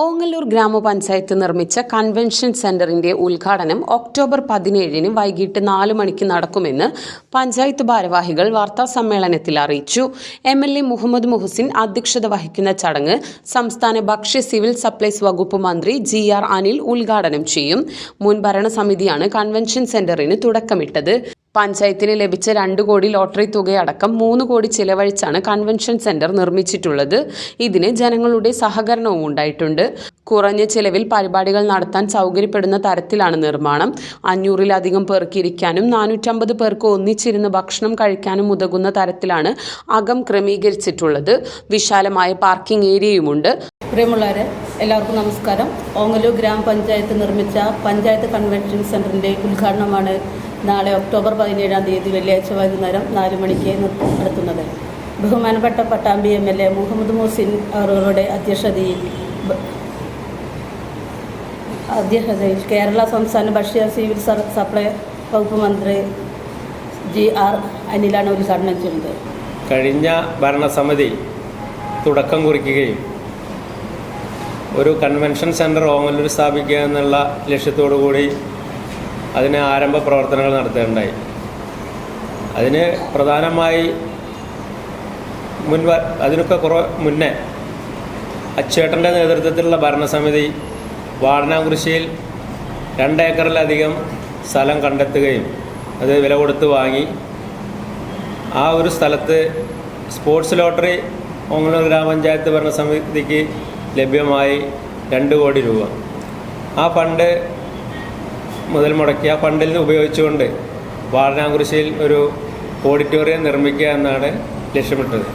Ongallur ഗ്രാമപഞ്ചായത്ത് നിർമ്മിച്ച convention സെന്ററിന്റെ ഉദ്ഘാടനം ഒക്ടോബർ പതിനേഴിന് വൈകിട്ട് നാല് മണിക്ക് നടക്കുമെന്ന് പഞ്ചായത്ത് ഭാരവാഹികൾ വാർത്താ സമ്മേളനത്തിൽ അറിയിച്ചു. M L A Muhammad Muhsin അധ്യക്ഷത വഹിക്കുന്ന ചടങ്ങ് സംസ്ഥാന ഭക്ഷ്യ സിവിൽ സപ്ലൈസ് വകുപ്പ് മന്ത്രി ജി ആർ അനിൽ ഉദ്ഘാടനം ചെയ്യും. മുൻ ഭരണസമിതിയാണ് കൺവെൻഷൻ സെന്ററിന് തുടക്കമിട്ടത്. പഞ്ചായത്തിന് ലഭിച്ച രണ്ട് കോടി ലോട്ടറി തുകയടക്കം മൂന്ന് കോടി ചിലവഴിച്ചാണ് കൺവെൻഷൻ സെന്റർ നിർമ്മിച്ചിട്ടുള്ളത്. ഇതിന് ജനങ്ങളുടെ സഹകരണവും ഉണ്ടായിട്ടുണ്ട്. കുറഞ്ഞ ചിലവിൽ പരിപാടികൾ നടത്താൻ സൗകര്യപ്പെടുന്ന തരത്തിലാണ് നിർമ്മാണം. അഞ്ഞൂറിലധികം പേർക്ക് ഇരിക്കാനും നാനൂറ്റമ്പത് പേർക്ക് ഒന്നിച്ചിരുന്ന് ഭക്ഷണം കഴിക്കാനും ഉതകുന്ന തരത്തിലാണ് അകം ക്രമീകരിച്ചിട്ടുള്ളത്. വിശാലമായ പാർക്കിംഗ് ഏരിയയുമുണ്ട്. പ്രിയമുള്ളവരെ എല്ലാവർക്കും നമസ്കാരം. ഓങ്ങലൂർ ഗ്രാമപഞ്ചായത്ത് നിർമ്മിച്ച പഞ്ചായത്ത് കൺവെൻഷൻ സെന്ററിന്റെ ഉദ്ഘാടനമാണ് നാളെ ഒക്ടോബർ പതിനേഴാം തീയതി വെള്ളിയാഴ്ച വൈകുന്നേരം നാല് മണിക്ക് നടത്തുന്നത്. ബഹുമാനപ്പെട്ട Pattambi M L A Muhammad Muhsin അവരുടെ അധ്യക്ഷതയിൽ അധ്യക്ഷതയിൽ കേരള സംസ്ഥാന ഭക്ഷ്യ സിവിൽ സപ്ലൈ വകുപ്പ് മന്ത്രി ജി ആർ അനിലാണ് ഉദ്ഘാടനം ചെയ്യുന്നത് കഴിഞ്ഞ ഭരണസമിതി തുടക്കം കുറിക്കുകയും ഒരു കൺവെൻഷൻ സെന്റർ ഓമലൂർ സ്ഥാപിക്കുക എന്നുള്ള ലക്ഷ്യത്തോടു കൂടി അതിന് ആരംഭ പ്രവർത്തനങ്ങൾ നടത്തേണ്ടായി അതിന് പ്രധാനമായി മുൻവ അതിനൊക്കെ കുറ മുന്നേ അച്ചേട്ടന്റെ നേതൃത്വത്തിലുള്ള ഭരണസമിതി വാടനാകുറിശ്ശിയിൽ രണ്ടേക്കറിലധികം സ്ഥലം കണ്ടെത്തുകയും അത് വില കൊടുത്ത് വാങ്ങി. ആ ഒരു സ്ഥലത്ത് സ്പോർട്സ് ലോട്ടറി ഓങ്ങല്ലൂർ ഗ്രാമപഞ്ചായത്ത് ഭരണസമിതിക്ക് ലഭ്യമായി രണ്ട് കോടി രൂപ. ആ ഫണ്ട് മുതൽ മുടക്കി ആ ഫണ്ടിൽ ഉപയോഗിച്ചുകൊണ്ട് വാരണാകുറിശ്ശിയിൽ ഒരു ഓഡിറ്റോറിയം നിർമ്മിക്കുക എന്നാണ് ലക്ഷ്യമിട്ടത്.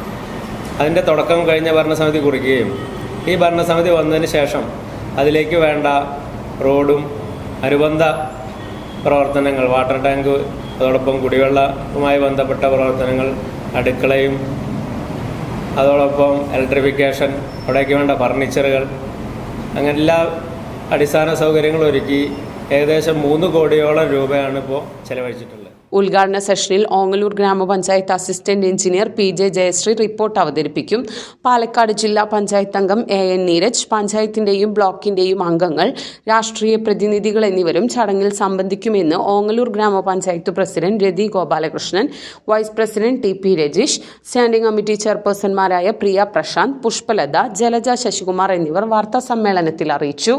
അതിന്റെ തുടക്കം കഴിഞ്ഞ ഭരണസമിതി കുറിക്കുകയും ഈ ഭരണസമിതി വന്നതിന് ശേഷം അതിലേക്ക് വേണ്ട റോഡും അനുബന്ധ പ്രവർത്തനങ്ങൾ വാട്ടർ ടാങ്ക് അതോടൊപ്പം കുടിവെള്ളവുമായി ബന്ധപ്പെട്ട പ്രവർത്തനങ്ങൾ അടുക്കളയും അതോടൊപ്പം ഇലക്ട്രിഫിക്കേഷൻ അവിടേക്ക് വേണ്ട ഫർണിച്ചറുകൾ അങ്ങനെ എല്ലാ അടിസ്ഥാന സൗകര്യങ്ങളും ഒരുക്കി ഏകദേശം മൂന്ന് കോടിയോളം രൂപയാണ് ഇപ്പോൾ ചെലവഴിച്ചിട്ടുള്ളത്. ഉദ്ഘാടന സെഷനിൽ Ongallur gramapanchayat assistant engineer P J Jayasree report അവതരിപ്പിക്കും. പാലക്കാട് ജില്ലാ പഞ്ചായത്ത് അംഗം എ എൻ നീരജ് പഞ്ചായത്തിന്റെയും ബ്ലോക്കിന്റെയും അംഗങ്ങൾ രാഷ്ട്രീയ പ്രതിനിധികൾ എന്നിവരും ചടങ്ങിൽ സംബന്ധിക്കുമെന്ന് ഓങ്ങലൂർ ഗ്രാമപഞ്ചായത്ത് president Rathi Gopalakrishnan vice president T P Rajeesh standing committee ചെയർപേഴ്സൺമാരായ Priya Prashanth Pushpalatha Jalaja Sasikumar എന്നിവർ വാർത്താ സമ്മേളനത്തിൽ അറിയിച്ചു.